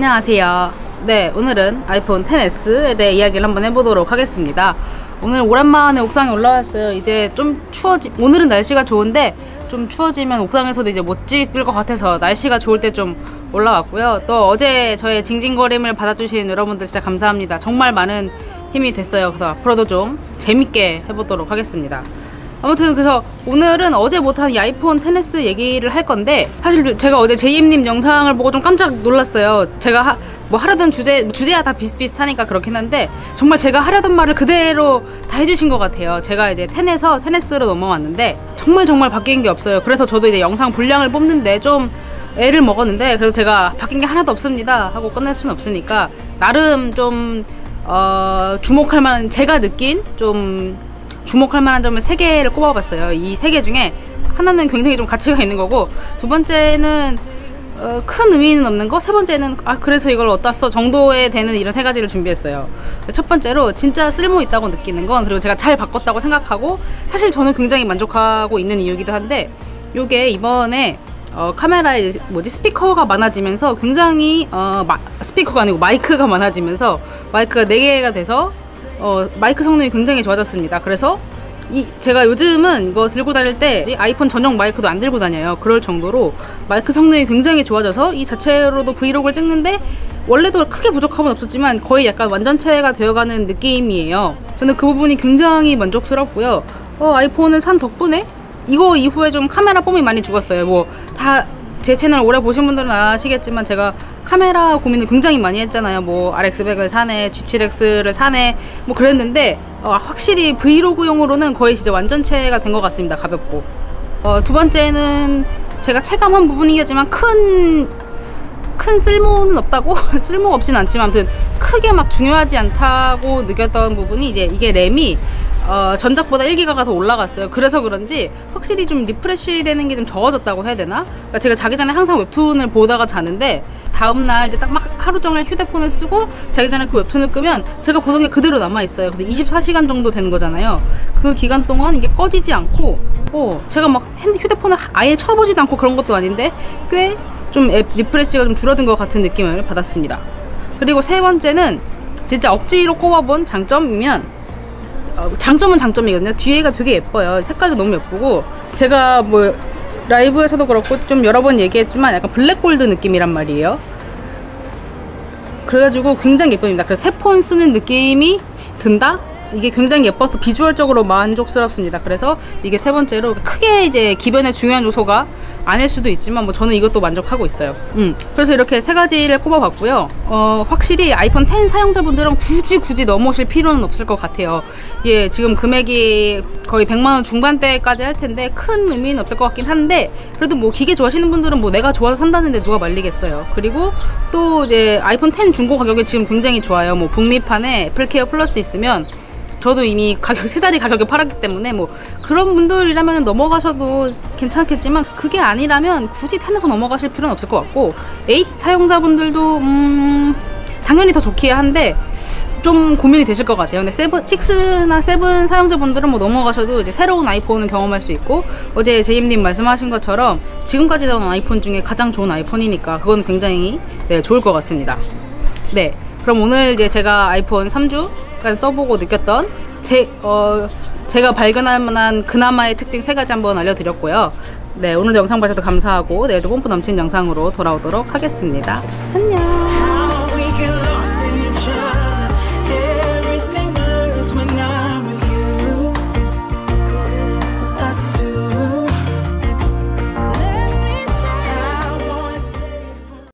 안녕하세요. 네, 오늘은 아이폰 10s에 대해 이야기를 한번 해보도록 하겠습니다. 오늘 오랜만에 옥상에 올라왔어요. 이제 좀 추워지, 오늘은 날씨가 좋은데 좀 추워지면 옥상에서도 이제 못 찍을 것 같아서 날씨가 좋을 때 좀 올라왔고요. 또 어제 저의 징징거림을 받아주신 여러분들 진짜 감사합니다. 정말 많은 힘이 됐어요. 그래서 앞으로도 좀 재밌게 해보도록 하겠습니다. 아무튼 그래서 오늘은 어제 못한 이 아이폰 10s 얘기를 할 건데 사실 제가 어제 제이님 영상을 보고 좀 깜짝 놀랐어요. 제가 하, 뭐 하려던 주제 주제야 다 비슷비슷하니까 그렇긴 한데 정말 제가 하려던 말을 그대로 다 해주신 것 같아요. 제가 이제 10에서 10s로 넘어왔는데 정말 정말 바뀐 게 없어요. 그래서 저도 이제 영상 분량을 뽑는데 좀 애를 먹었는데 그래도 제가 바뀐 게 하나도 없습니다 하고 끝낼 수는 없으니까 나름 좀 어, 주목할 만한 제가 느낀 좀 주목할 만한 점을 세 개를 꼽아봤어요. 이 세 개 중에 하나는 굉장히 좀 가치가 있는 거고 두 번째는 어, 큰 의미는 없는 거, 세 번째는 아 그래서 이걸 어디다 써 정도에 되는 이런 세 가지를 준비했어요. 첫 번째로 진짜 쓸모 있다고 느끼는 건 그리고 제가 잘 바꿨다고 생각하고 사실 저는 굉장히 만족하고 있는 이유기도 한데 요게 이번에 어, 카메라에 뭐지 스피커가 많아지면서 굉장히 어, 마, 스피커가 아니고 마이크가 많아지면서 마이크가 4개가 돼서 어, 마이크 성능이 굉장히 좋아졌습니다. 그래서 이 제가 요즘은 이거 들고 다닐 때 아이폰 전용 마이크도 안 들고 다녀요. 그럴 정도로 마이크 성능이 굉장히 좋아져서 이 자체로도 브이로그를 찍는데 원래도 크게 부족함은 없었지만 거의 약간 완전체가 되어가는 느낌이에요. 저는 그 부분이 굉장히 만족스럽고요. 어, 아이폰을 산 덕분에 이거 이후에 좀 카메라 폼이 많이 죽었어요. 뭐 다 제 채널 오래 보신 분들은 아시겠지만 제가 카메라 고민을 굉장히 많이 했잖아요. 뭐 RX100을 사네, G7X를 사네, 뭐 그랬는데 어, 확실히 브이로그용으로는 거의 진짜 완전체가 된 것 같습니다. 가볍고. 어, 두 번째는 제가 체감한 부분이겠지만 큰, 큰 쓸모는 없다고? 쓸모가 없진 않지만 아무튼 크게 막 중요하지 않다고 느꼈던 부분이 이제 이게 램이 어, 전작보다 1기가가 더 올라갔어요. 그래서 그런지 확실히 좀 리프레시 되는 게 좀 적어졌다고 해야 되나? 그러니까 제가 자기 전에 항상 웹툰을 보다가 자는데 다음날 이제 딱 막 하루 종일 휴대폰을 쓰고 자기 전에 그 웹툰을 끄면 제가 보던 게 그대로 남아있어요. 근데 24시간 정도 된 거잖아요. 그 기간 동안 이게 꺼지지 않고 어, 제가 막 휴대폰을 아예 쳐보지도 않고 그런 것도 아닌데 꽤 좀 리프레시가 좀 줄어든 것 같은 느낌을 받았습니다. 그리고 세 번째는 진짜 억지로 꼽아본 장점이면 어, 장점은 장점이거든요. 뒤에가 되게 예뻐요. 색깔도 너무 예쁘고 제가 뭐 라이브에서도 그렇고 좀 여러 번 얘기했지만 약간 블랙골드 느낌이란 말이에요. 그래가지고 굉장히 예쁩니다. 그래서 새폰 쓰는 느낌이 든다? 이게 굉장히 예뻐서 비주얼적으로 만족스럽습니다. 그래서 이게 세 번째로 크게 이제 기변의 중요한 요소가 아닐 수도 있지만 뭐 저는 이것도 만족하고 있어요. 음. 그래서 이렇게 세 가지를 꼽아봤고요. 어, 확실히 아이폰 10 사용자분들은 굳이 굳이 넘어오실 필요는 없을 것 같아요. 예, 지금 금액이 거의 100만 원 중반대까지 할 텐데 큰 의미는 없을 것 같긴 한데 그래도 뭐 기계 좋아하시는 분들은 뭐 내가 좋아서 산다는데 누가 말리겠어요. 그리고 또 이제 아이폰 10 중고 가격이 지금 굉장히 좋아요. 뭐 북미판에 애플케어 플러스 있으면 저도 이미 가격 세 자리 가격에 팔았기 때문에 뭐 그런 분들이라면 넘어가셔도 괜찮겠지만 그게 아니라면 굳이 텐에서 넘어가실 필요는 없을 것 같고 8 사용자분들도 음 당연히 더 좋기야 한데 좀 고민이 되실 것 같아요. 근데 세븐, 6나 세븐 사용자분들은 뭐 넘어가셔도 이제 새로운 아이폰을 경험할 수 있고 어제 제임님 말씀하신 것처럼 지금까지 나온 아이폰 중에 가장 좋은 아이폰이니까 그건 굉장히 네, 좋을 것 같습니다. 네. 그럼 오늘 이제 제가 아이폰 3주 약간 써보고 느꼈던 제, 어, 제가 발견할 만한 그나마의 특징 세 가지 한번 알려드렸고요. 네, 오늘 영상 봐주셔서 감사하고 내일도 뽐뿌 넘치는 영상으로 돌아오도록 하겠습니다. 안녕!